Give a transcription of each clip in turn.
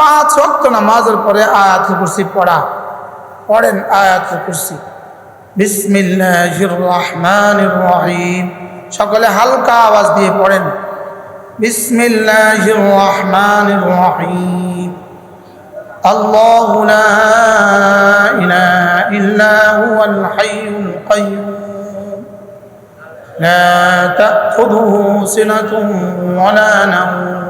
পাঁচ ওয়াক্ত নামাজের পরে আয়াতুল কুরসি পড়া পড়েন আয়াতুল কুরসি বিসমিল্লাহির রহমানির রহিম সকলে হালকা আওয়াজ দিয়ে পড়েন বিসমিল্লাহির রহমানির রহিম الله لا إله إلا هو الحي القيوم لا تأخذه سنة ولا نوم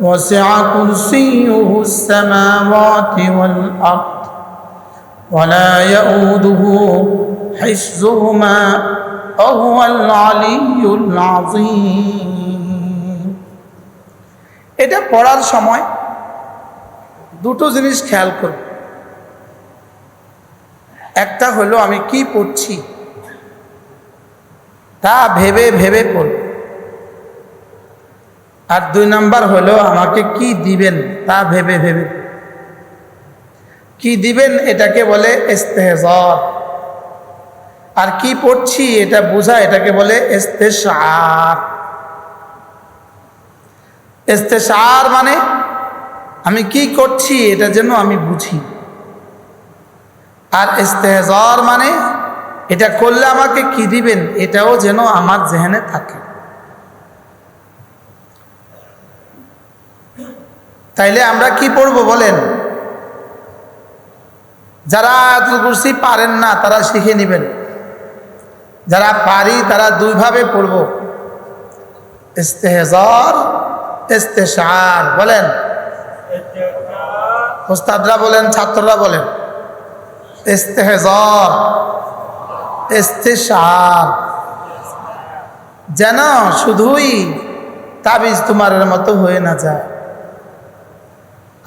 وسع كرسيه السماوات والأرض ولا يؤوده حفظهما وهو العلي العظيم এটা পড়ার সময় দুটো জিনিস খেয়াল করব একটা হলো আমি কি পড়ছি তা ভেবে ভেবে পড়ব আর দুই নাম্বার হলো আমাকে কি দিবেন তা ভেবে ভেবে। কি দিবেন এটাকে বলে ইস্তেহজর। আর কি পড়ছি এটা বোঝা, এটাকে বলে ইস্তেশার। ইস্তেশার মানে আমি কি করছি এটা যেন আমি বুঝি। আর ইস্তেহজর মানে এটা করলে আমাকে কি দিবেন এটাও যেন আমার জেহেনে থাকে। তাইলে আমরা কি পড়ব বলেন? যারা আয়াতুল কুরসি পারেন না, তারা শিখে নেবেন। যারা পারি, তারা দুইভাবে পড়ব। ইস্তেহজর, ইস্তেশার, বলেন। ওস্তাদরা বলেন, ছাত্ররা বলেন। ইস্তেহজর, ইস্তেশার। যেন শুধুই তাবিজ তোমার মতো হয়ে না যায়।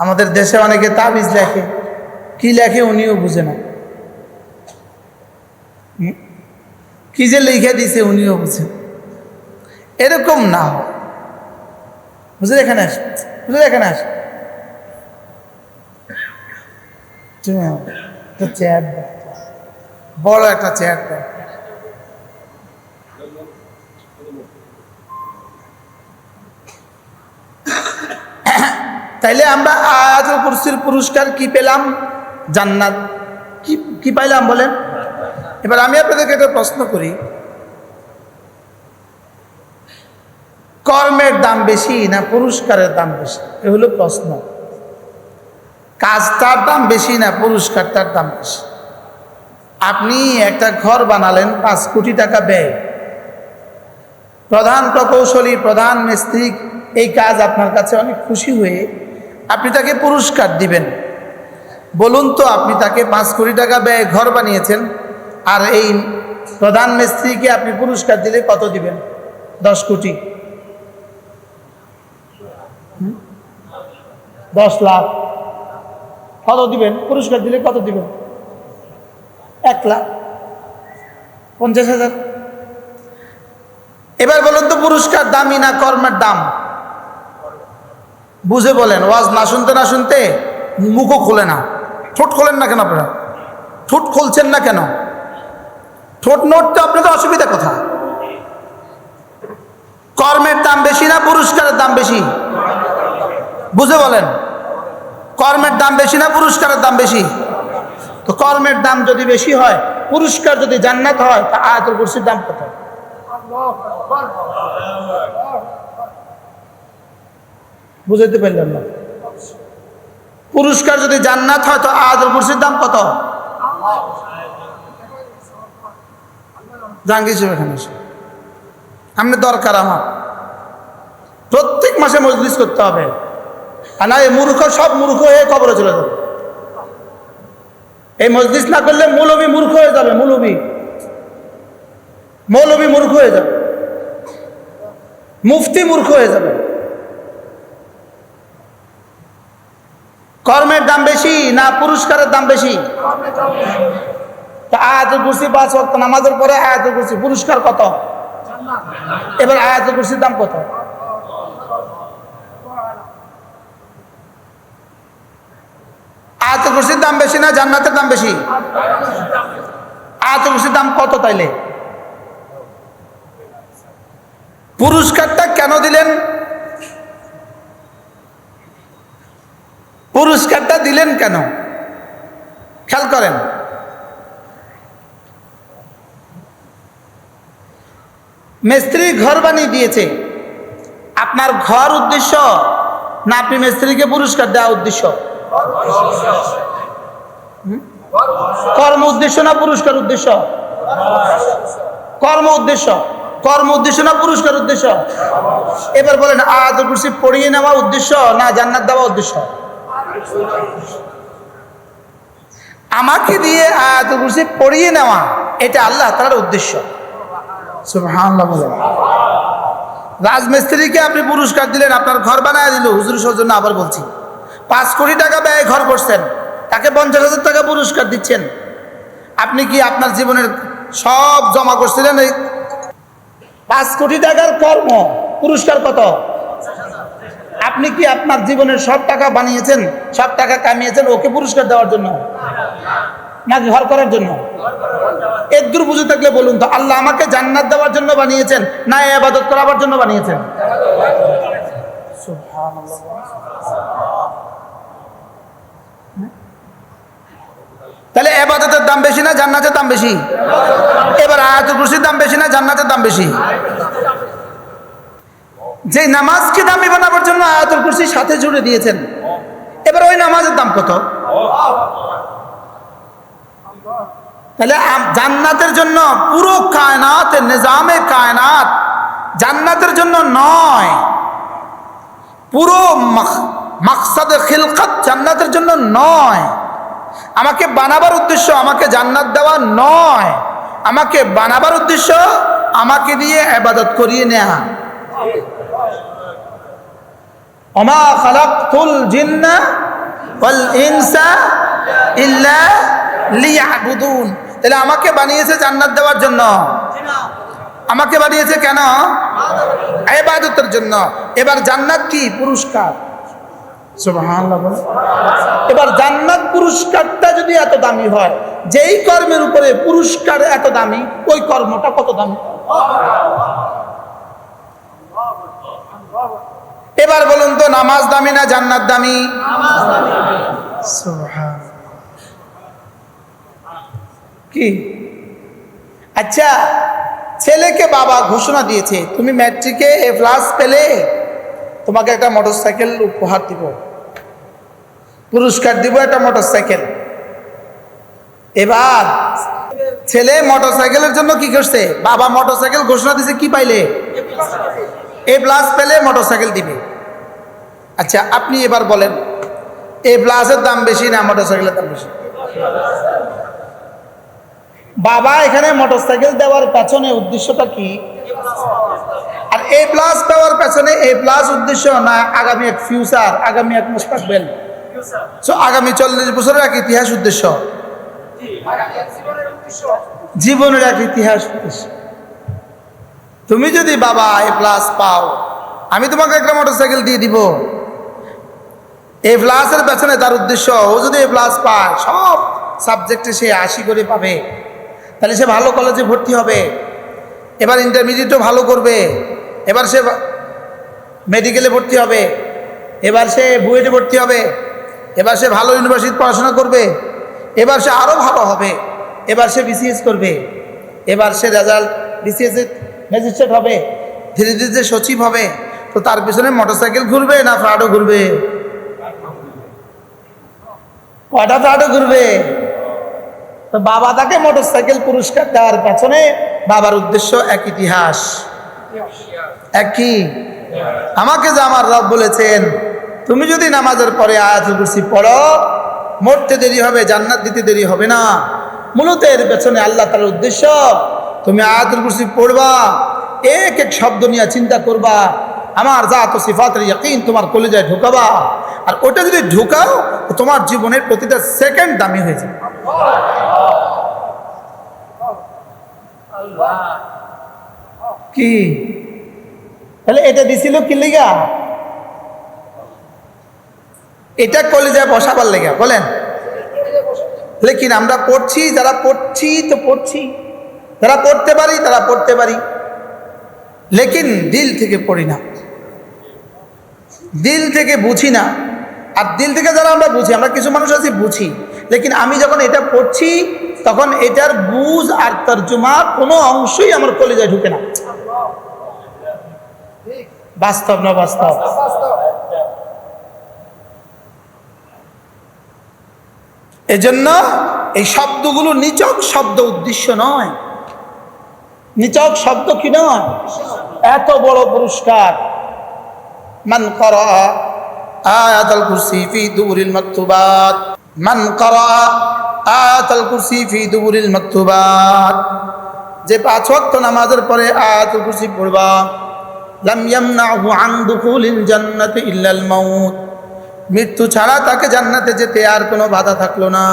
আমাদের দেশে অনেকে তাবিজ লেখে। কি লেখে উনিও বুঝে না। কি যে লিখে দিছে উনিও বুঝে এরকম না বুঝলে এখানে আস, বুঝলে এখানে আস। তুমি চেয়ার বড় একটা চেয়ার দাও। তাইলে আমরা আয়াতুল কুরসির পুরস্কার কি পেলাম? জান্নাত। কি কি পাইলাম বলেন? এবার আমি আপনাদেরকে একটা প্রশ্ন করি। কর্মের দাম বেশি না পুরস্কারের দাম বেশি? এ হলো প্রশ্ন। কাজটার দাম বেশি না পুরস্কারটার দাম বেশি? আপনি একটা ঘর বানালেন, পাঁচ কোটি টাকা ব্যয়। প্রধান প্রকৌশলী, প্রধান মিস্ত্রি, এই কাজ আপনার কাছে অনেক খুশি হয়ে আপনি তাকে পুরস্কার দিবেন। বলুন তো, আপনি তাকে পাঁচ কোটি টাকা ব্যয় ঘর বানিয়েছেন, আর এই প্রধান মিস্ত্রিকে আপনি পুরস্কার দিলে কত দিবেন? দশ কোটি। দশ লাখ। কত দিবেন? পুরস্কার দিলে কত দিবেন? এক লাখ। পঞ্চাশ হাজার। এবার বলুন তো, পুরস্কার দামি না কর্মের দাম? বুঝে বলেন, ওয়াজ না শুনতে না শুনতে মুখও খোলে না। ঠোঁট খোলেন না কেন আপনারা? ঠোঁট খুলছেন না কেন? ঠোঁট নড়তে আপনাদের অসুবিধা কথা কর্মের দাম বেশি না পুরস্কারের দাম বেশি? বুঝে বলেন, কর্মের দাম বেশি না পুরস্কারের দাম বেশি? তো কর্মের দাম যদি বেশি হয়, পুরস্কার যদি জান্নাত হয়, তা আয়াতুল কুরসির দাম কত? বুঝাইতে পারলাম না। পুরস্কার যদি জান্নাত হয়, তো আয়াতুল কুরসির দাম কত? এসে। দরকার আমার। প্রত্যেক মাসে মজলিস করতে হবে। আর না, এই মূর্খ সব মূর্খ হয়ে কবরে চলে যাবে। এই মজলিস না করলে মৌলবী মূর্খ হয়ে যাবে, মৌলবী। মৌলবী মূর্খ হয়ে যাবে। মুফতি মূর্খ হয়ে যাবে কর্মের দাম বেশি না পুরস্কারের দাম বেশি? আয়াতুল কুরসি পাঁচ ওয়াক্ত নামাজের পরে আয়াতুল কুরসি পুরস্কার কত? এবার আয়াতুল কুরসির দাম কত? আয়াতুল কুরসির দাম বেশি না জান্নাতের দাম বেশি? আয়াতুল কুরসির দাম কত তাইলে? পুরস্কারটা কেন দিলেন? পুরস্কারটা দিলেন কেন? খেয়াল করেন। মিস্ত্রি ঘর বানিয়ে দিয়েছে। আপনার ঘর উদ্দেশ্য না আপনি মিস্ত্রিকে পুরস্কার দেওয়া উদ্দেশ্য? কর্ম উদ্দেশ্য না পুরস্কার উদ্দেশ্য? কর্ম উদ্দেশ্য। কর্ম উদ্দেশ্য না পুরস্কার উদ্দেশ্য? এবার বলেন কুরসি পড়িয়ে নেওয়া উদ্দেশ্য না জান্নাত দেওয়া উদ্দেশ্য? আমাকে দিয়ে আয়াত কুরসি পড়িয়ে নেওয়া, এটা আল্লাহ তার উদ্দেশ্য। রাজমিস্ত্রিকে আপনি পুরস্কার দিলেন, আপনার ঘর বানায় দিল, হুজুর সৌজন্য আবার বলছি। পাঁচ কোটি টাকা ব্যয় ঘর করছেন, তাকে পঞ্চাশ হাজার টাকা পুরস্কার দিচ্ছেন। আপনি কি আপনার জীবনের সব জমা করছিলেন এই পাঁচ কোটি টাকার কর্ম? পুরস্কার কত? আপনি কি আপনার জীবনের সব টাকা বানিয়েছেন? সব টাকা কামিয়েছেন ওকে পুরস্কার দেওয়ার জন্য? নাকি ঘর করার জন্য? একদূর বুঝে থাকলে বলুন তো, আল্লাহ আমাকে জান্নাত দেওয়ার জন্য বানিয়েছেন না আবাদত করাবার জন্য বানিয়েছেন? তাহলে এবাদতের দাম বেশি না জান্নাতের দাম বেশি? এবার আয়াতুল কুরসির দাম বেশি না জান্নাতের দাম বেশি? যে নামাজকে দামি বানাবার জন্য আয়াতুল কুরসির সাথে জুড়ে দিয়েছেন। এবার ওই নামাজের দাম কত? তাহলে জান্নাতের জন্য পুরো কায়নাত, নিজামে কায়নাত জান্নাতের জন্য নয়। পুরো মাকসাদ খিলকত জান্নাতের জন্য নয়। আমাকে বানাবার উদ্দেশ্য আমাকে জান্নাত দেওয়া নয়। আমাকে বানাবার উদ্দেশ্য আমাকে দিয়ে আবাদত করিয়ে নেয়া। অমা ইল্লা তাহলে আমাকে বানিয়েছে জান্নাত দেওয়ার জন্য। আমাকে বানিয়েছে কেন? ইবাদতের জন্য। এবার জান্নাত কি? পুরস্কার। এবার জান্নাত পুরস্কারটা যদি এত দামি হয়, যেই কর্মের উপরে পুরস্কার এত দামি, ওই কর্মটা কত দামি? এবার বলুন তো নামাজ দামি না জান্নাত দামি। কি? আচ্ছা ছেলেকে বাবা ঘোষণা দিয়েছে তুমি ম্যাট্রিকে এ প্লাস পেলে তোমাকে একটা মোটরসাইকেল উপহার দিব। পুরস্কার দিব একটা মোটরসাইকেল। এবার ছেলে মোটরসাইকেলের জন্য কি করছে? বাবা মোটরসাইকেল ঘোষণা দিছে কি পাইলে? এ প্লাস পেলে মোটরসাইকেল দিবে। আচ্ছা আপনি এবার বলেন এ প্লাসের দাম বেশি না মোটরসাইকেলের দাম বেশি? বাবা এখানে মোটরসাইকেল দেওয়ার পেছনে উদ্দেশ্যটা কি? আর এ প্লাস পাওয়ার পেছনে এ প্লাস উদ্দেশ্য না আগামী এক ফিউচার আগামী এক মুস্তাকবেল সো আগামী চল্লিশ বছরের এক ইতিহাস উদ্দেশ্য? জীবনের এক ইতিহাস উদ্দেশ্য। তুমি যদি বাবা এ প্লাস পাও, আমি তোমাকে একটা মোটরসাইকেল দিয়ে দিব। এ প্লাসের পেছনে তার উদ্দেশ্য, ও যদি এ প্লাস পায়, সব সাবজেক্টে সে আশি করে পাবে। তাহলে সে ভালো কলেজে ভর্তি হবে। এবার ইন্টারমিডিয়েটও ভালো করবে। এবার সে মেডিকেলে ভর্তি হবে। এবার সে বুয়েটে ভর্তি হবে। এবার সে ভালো ইউনিভার্সিটি পড়াশোনা করবে। এবার সে আরও ভালো হবে। এবার সে বিসিএস করবে। এবার সে রেজাল্ট বিসিএস ম্যাজিস্ট্রেট হবে। ধীরে ধীরে সচিব হবে তো তার পিছনে মোটরসাইকেল ঘুরবে না ফ্রাডও ঘুরবে? কয়টা ফ্রাডও ঘুরবে? তো বাবা তাকে মোটরসাইকেল পুরস্কার দেওয়ার পেছনে বাবার উদ্দেশ্য এক ইতিহাস। এক কি? আমাকে যে আমার রব বলেছেন তুমি যদি নামাজের পরে আয়াতুল কুরসি পড়ো মরতে দেরি হবে জান্নাত দিতে দেরি হবে না। মূলত এর পেছনে আল্লাহ তার উদ্দেশ্য তুমি আয়াতুল কুরসি পড়বা, এক এক শব্দ নিয়ে চিন্তা করবা, আমার জাত ও সিফাতের ইয়াকিন তোমার কলিজায় ঢুকাবা, আর ওটা যদি ঢুকাও তোমার জীবনের প্রতিটা সেকেন্ড দামি হয়ে যাবে। কি? তাহলে এটা দিছিল কি লেগা? এটা কলেজায় বসাবার লেগা, বলেন। লেকিন আমরা পড়ছি, যারা পড়ছি তো পড়ছি। যারা পড়তে পারি, তারা পড়তে পারি। লেকিন দিল থেকে পড়ি না। দিল থেকে বুঝি না। আর দিল থেকে যারা আমরা বুঝি, আমরা কিছু মানুষ আছি, বুঝি। লেকিন আমি যখন এটা পড়ছি, তখন এটার বুঝ আর তর্জমা কোনো অংশই আমার কলেজায় ঢুকে না। বাস্তব না বাস্তব? এজন্য এই শব্দগুলো নিচক শব্দ উদ্দেশ্য নয়। নিচক শব্দ কি নয়? এত বড় পুরস্কার। মান করা আয়াতাল কুরসি ফি দুবুরিল মাকতুবাত। মান করা আয়াতাল কুরসি ফি দুবুরিল মাকতুবাত। যে পাঁচ ওয়াক্ত নামাজের পরে আয়াতুল কুরসি পড়বা। লাম ইয়ামনাহু আন দুখুলিল জান্নাতি ইল্লাল মাউত। মৃত্যু ছাড়া তাকে জান্নাতে যেতে আর কোনো বাধা থাকল না।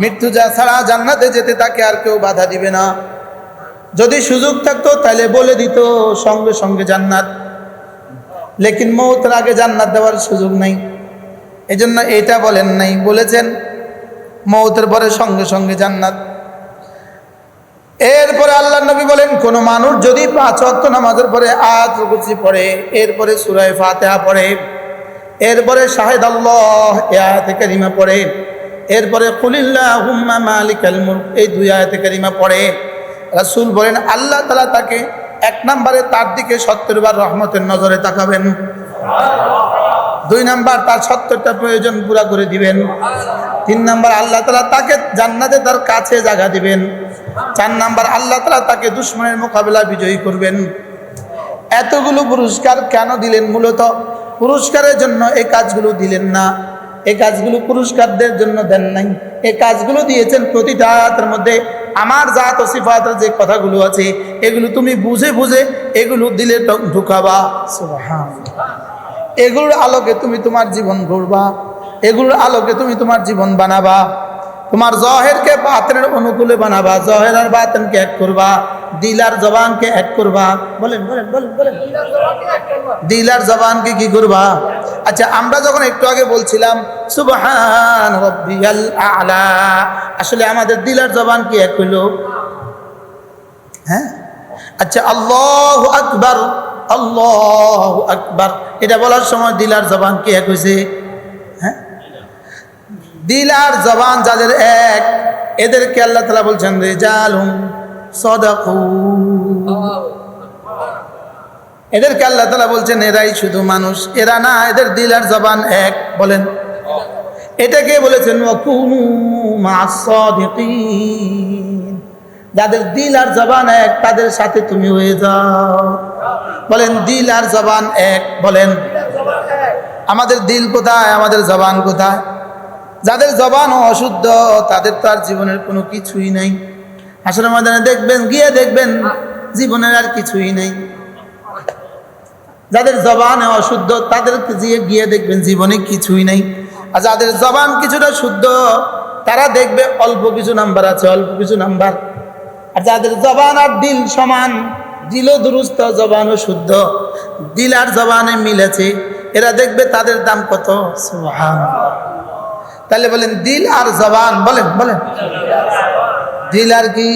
মৃত্যু যা ছাড়া জান্নাতে যেতে তাকে আর কেউ বাধা দিবে না। যদি সুযোগ থাকতো তাহলে বলে দিত, সঙ্গে সঙ্গে জান্নাত। লেকিন মৌতের আগে জান্নাত দেওয়ার সুযোগ নাই। এজন্য এটা বলেন নাই। বলেছেন, মৌতের পরে সঙ্গে সঙ্গে জান্নাত। এরপরে আল্লাহ নবী বলেন, কোন মানুষ যদি পাঁচ অক্ত নামাজের পরে আয়াত কুরসি পড়ে, এরপরে সুরায় ফাতেহা পড়ে, এরপরে শাহেদ আল্লাহ এ কারিমা পড়ে, এরপরে কুলিল্লাহ হুম্মা মুলক এই দুই আয়াতে কারিমা পড়ে রাসূল বলেন, আল্লাহ তাআলা তাকে এক নম্বরে তার দিকে সত্তর বার রহমতের নজরে তাকাবেন। দুই নাম্বার তার সত্তরটা প্রয়োজন পুরা করে দিবেন। তিন নাম্বার আল্লাহ তালা তাকে জান্নাতে তার কাছে জায়গা দিবেন। চার নাম্বার আল্লাহ তালা তাকে দুশ্মনের মোকাবেলা বিজয়ী করবেন। এতগুলো পুরস্কার কেন দিলেন মূলত? পুরস্কারের জন্য এই কাজগুলো দিলেন না। এই কাজগুলো পুরস্কারদের জন্য দেন নাই। এই কাজগুলো দিয়েছেন প্রতিটা আয়াতের মধ্যে। আমার জাত ও সিফাতের যে কথাগুলো আছে, এগুলো তুমি বুঝে বুঝে এগুলো দিলে ঢুকাবা। এগুলোর আলোকে তুমি তোমার জীবন গড়বা। এগুলোর আলোকে তুমি তোমার জীবন বানাবা। তোমার জহেরকে বাতেনের অনুকূলে বানাবা। জহের আর বাতেনকে এক করবা। দিল আর জবানকে এক করবা। বলেন বলেন বলেন বলেন। দিল আর জবানকে কি করবা? আচ্ছা আমরা যখন একটু আগে বলছিলাম, সুবহান রব্বিয়াল আলা, আসলে আমাদের দিল আর জবান কি এক হইল? হ্যাঁ? আচ্ছা আল্লাহ আকবার আল্লাহ আকবার। এটা বলার সময় দিলার জবান কি এক হয়েছে হ্যাঁ? দিলার জবান যাদের এক, এদেরকে আল্লাহ তালা বলছেন, রেজালুম। এদেরকে আল্লাহ তালা বলছেন, এরাই শুধু মানুষ, এরা না, এদের দিল আর জবান এক। বলেন। এটাকে বলেছেন যাদের দিল আর জবান এক, তাদের সাথে তুমি হয়ে যাও। বলেন, দিল আর জবান এক। বলেন, আমাদের দিল কোথায়? আমাদের জবান কোথায়? যাদের জবান অশুদ্ধ, তাদের তো আর জীবনের কোনো কিছুই নেই। আসলে ময়দানে দেখবেন, গিয়ে দেখবেন জীবনের আর কিছুই নেই। যাদের জবানে অশুদ্ধ, তাদেরকে গিয়ে গিয়ে দেখবেন জীবনে কিছুই নেই। আর যাদের জবান কিছুটা শুদ্ধ, তারা দেখবে অল্প কিছু নাম্বার আছে, অল্প কিছু নাম্বার। আর যাদের জবান আর দিল সমান দিলও দুরুস্ত, জবানও শুদ্ধ। দিল আর জবানে মিলেছে এরা দেখবে তাদের দাম কত। তাহলে বলেন, দিল আর জবান, বলেন বলেন। দিল আর কি